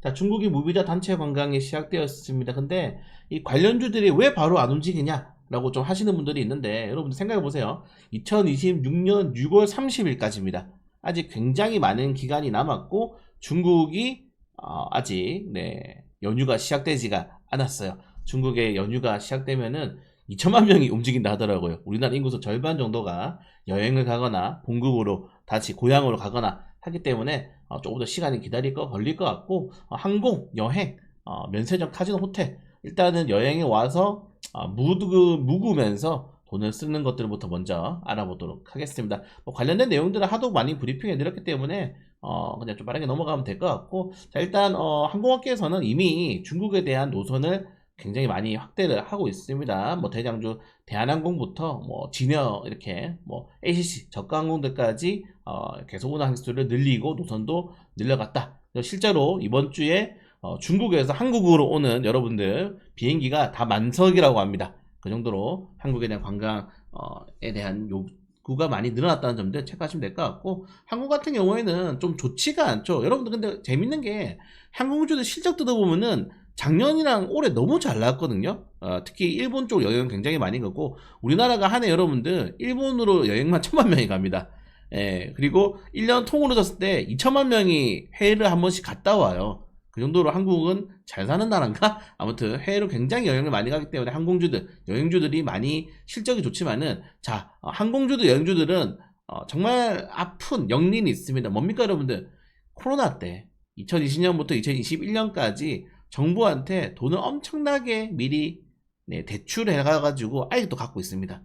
자, 중국이 무비자 단체 관광이 시작되었습니다. 근데 이 관련주들이 왜 바로 안 움직이냐 라고 좀 하시는 분들이 있는데 여러분들 생각해 보세요. 2026년 6월 30일까지입니다. 아직 굉장히 많은 기간이 남았고 중국이 어, 아직 네, 연휴가 시작되지가 않았어요. 중국의 연휴가 시작되면은 2천만 명이 움직인다 하더라고요. 우리나라 인구수 절반 정도가 여행을 가거나 공급으로 다시 고향으로 가거나 하기 때문에 어, 조금 더 시간이 기다릴 거 걸릴 것 같고 어, 항공, 여행, 어, 면세점, 카지노, 호텔 일단은 여행에 와서 어, 묵으, 묵으면서 돈을 쓰는 것들부터 먼저 알아보도록 하겠습니다. 뭐 관련된 내용들은 하도 많이 브리핑해 드렸기 때문에 어, 그냥 좀 빠르게 넘어가면 될 것 같고 자 일단 어, 항공업계에서는 이미 중국에 대한 노선을 굉장히 많이 확대를 하고 있습니다. 뭐 대장주 대한항공부터 뭐 진여 이렇게 뭐 ACC 저가 항공들까지 어, 계속 운항 횟수를 늘리고 노선도 늘려갔다. 실제로 이번 주에 어, 중국에서 한국으로 오는 여러분들 비행기가 다 만석이라고 합니다. 그 정도로 한국에 대한 관광에 대한 요구가 많이 늘어났다는 점들 체크하시면 될 것 같고 한국 같은 경우에는 좀 좋지가 않죠. 여러분들 근데 재밌는 게 항공주들 실적 뜯어보면은 작년이랑 올해 너무 잘 나왔거든요. 어, 특히 일본 쪽 여행 굉장히 많이 가고 우리나라가 한 해 여러분들 일본으로 여행만 천만 명이 갑니다. 예, 그리고 1년 통으로 졌을 때 2천만 명이 해외를 한 번씩 갔다 와요. 그 정도로 한국은 잘 사는 나라인가? 아무튼 해외로 굉장히 여행을 많이 가기 때문에 항공주들, 여행주들이 많이 실적이 좋지만은 자, 어, 항공주들, 여행주들은 어, 정말 아픈 영린이 있습니다. 뭡니까 여러분들? 코로나 때 2020년부터 2021년까지 정부한테 돈을 엄청나게 미리 네, 대출해가지고 아직도 갖고 있습니다.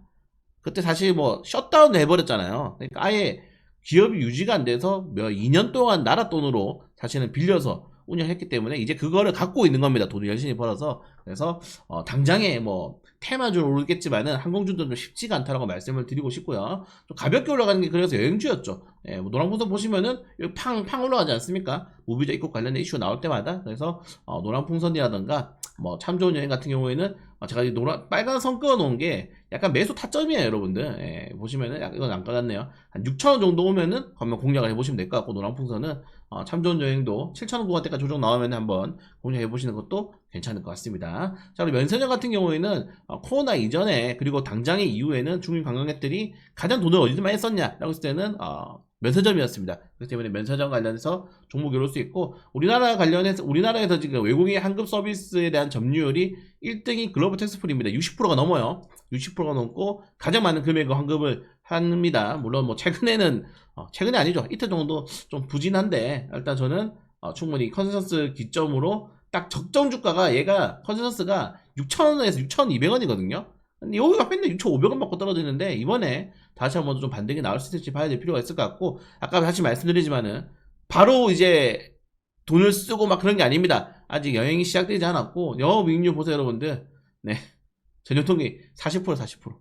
그때 사실 뭐 셧다운 해버렸잖아요. 그러니까 아예 기업이 유지가 안 돼서 몇 2년 동안 나라 돈으로 사실은 빌려서 운영했기 때문에 이제 그거를 갖고 있는 겁니다. 돈을 열심히 벌어서 그래서 어, 당장에 뭐 테마주는 오르겠지만은 항공주들은 좀 쉽지가 않다라고 말씀을 드리고 싶고요. 좀 가볍게 올라가는 게 그래서 여행주였죠. 예, 뭐 노랑풍선 보시면은 팡팡 올라가지 않습니까? 무비자 입국 관련된 이슈 나올 때마다 그래서 어, 노랑풍선이라던가 뭐 참 좋은 여행 같은 경우에는 어, 제가 이 노란 빨간 선 그어 놓은 게 약간 매수 타점이에요, 여러분들. 예, 보시면은 약- 이건 안 까졌네요. 한 6천 원 정도 오면은 한번 공략을 해보시면 될 것 같고 노랑풍선은 어, 참 좋은 여행도 7천 원 구간대까지 조정 나오면 한번 공략해 보시는 것도 괜찮을 것 같습니다. 자, 그리고 면세점 같은 경우에는 어, 코로나 이전에 그리고 당장의 이후에는 중국 관광객들이 가장 돈을 어디서 많이 썼냐 라고 했을 때는 어, 면세점이었습니다. 그렇기 때문에 면세점 관련해서 종목이 오를 수 있고 우리나라 관련해서 우리나라에서 지금 외국인 환급 서비스에 대한 점유율이 1등이 글로벌 텍스프리입니다. 60%가 넘어요. 60%가 넘고 가장 많은 금액의 환급을 합니다. 물론 뭐 최근에는 어, 최근에 아니죠. 이틀 정도 좀 부진한데 일단 저는 어, 충분히 컨센서스 기점으로 딱 적정 주가가 얘가 컨센서스가 6,000원에서 6,200원이거든요. 근데 여기가 맨날 6,500원 받고 떨어지는데 이번에 다시 한번 좀 반등이 나올 수 있을지 봐야 될 필요가 있을 것 같고 아까 다시 말씀드리지만은 바로 이제 돈을 쓰고 막 그런 게 아닙니다. 아직 여행이 시작되지 않았고 영업이익률 보세요 여러분들. 네. 전년통계 40% 40%.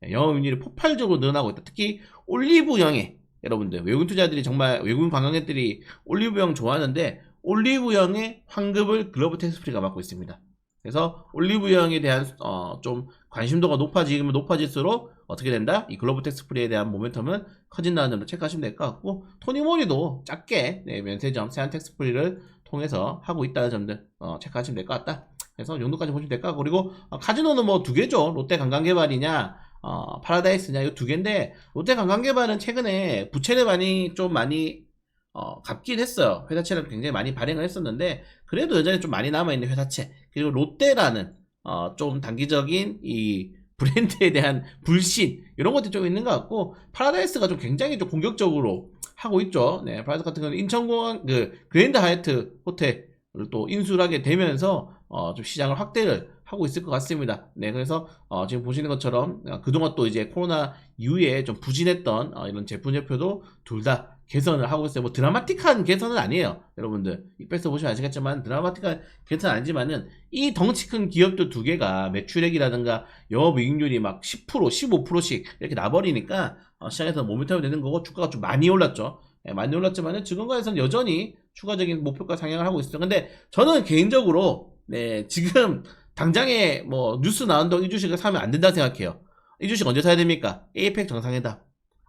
네, 영업이익률이 폭발적으로 늘어나고 있다. 특히 올리브영에 여러분들 외국인 투자들이 정말 외국인 관광객들이 올리브영 좋아하는데 올리브영의 환급을 글로벌 텍스프리가 맡고 있습니다. 그래서 올리브영에 대한 어, 좀 관심도가 높아지면 높아질수록 어떻게 된다? 이 글로벌 텍스 프리에 대한 모멘텀은 커진다는 점도 체크하시면 될 것 같고 토니모니도 작게 네, 면세점 세안 텍스 프리를 통해서 하고 있다는 점들 어, 체크하시면 될 것 같다. 그래서 이 정도까지 보시면 될 것 같고 그리고 어, 카지노는 뭐 두 개죠. 롯데 관광개발이냐 어, 파라다이스냐 이 두 개인데 롯데 관광개발은 최근에 부채를 많이 좀 많이 어, 갚긴 했어요. 회사채를 굉장히 많이 발행을 했었는데 그래도 여전히 좀 많이 남아 있는 회사채 그리고 롯데라는 어, 좀 단기적인 이 브랜드에 대한 불신 이런 것들이 좀 있는 것 같고 파라다이스가 좀 굉장히 좀 공격적으로 하고 있죠. 네, 파라다이스 같은 경우는 인천공항 그 그랜드 하얏트 호텔을 또 인수를 하게 되면서 어, 좀 시장을 확대를 하고 있을 것 같습니다. 네, 그래서 어, 지금 보시는 것처럼 어, 그동안 또 이제 코로나 이후에 좀 부진했던 어, 이런 제품제표도 둘 다 개선을 하고 있어요. 뭐 드라마틱한 개선은 아니에요, 여러분들. 이백서 보시면 아시겠지만 드라마틱한 개선은 아니지만은 이 덩치 큰 기업들 두 개가 매출액이라든가 영업이익률이 막 10%, 15%씩 이렇게 나버리니까 어, 시장에서 모멘텀이 되는 거고 주가가 좀 많이 올랐죠. 예, 많이 올랐지만은 지금과에서는 여전히 추가적인 목표가 상향을 하고 있어요. 근데 저는 개인적으로 네, 지금 당장에 뭐 뉴스 나온다고 이 주식을 사면 안 된다 생각해요. 이 주식 언제 사야 됩니까? 에이펙 정상회담.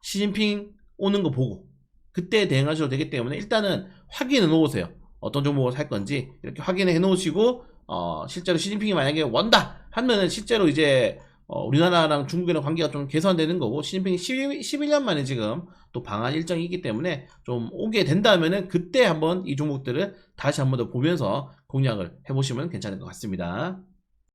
시진핑 오는 거 보고 그때 대응하셔도 되기 때문에 일단은 확인해 놓으세요. 어떤 종목을 살 건지 이렇게 확인해 놓으시고 어, 실제로 시진핑이 만약에 원다 하면은 실제로 이제 어, 우리나라랑 중국이랑 관계가 좀 개선되는 거고 시진핑이 11, 11년 만에 지금 또 방한 일정이 있기 때문에 좀 오게 된다면은 그때 한번 이 종목들을 다시 한번 더 보면서 공략을 해보시면 괜찮을 것 같습니다.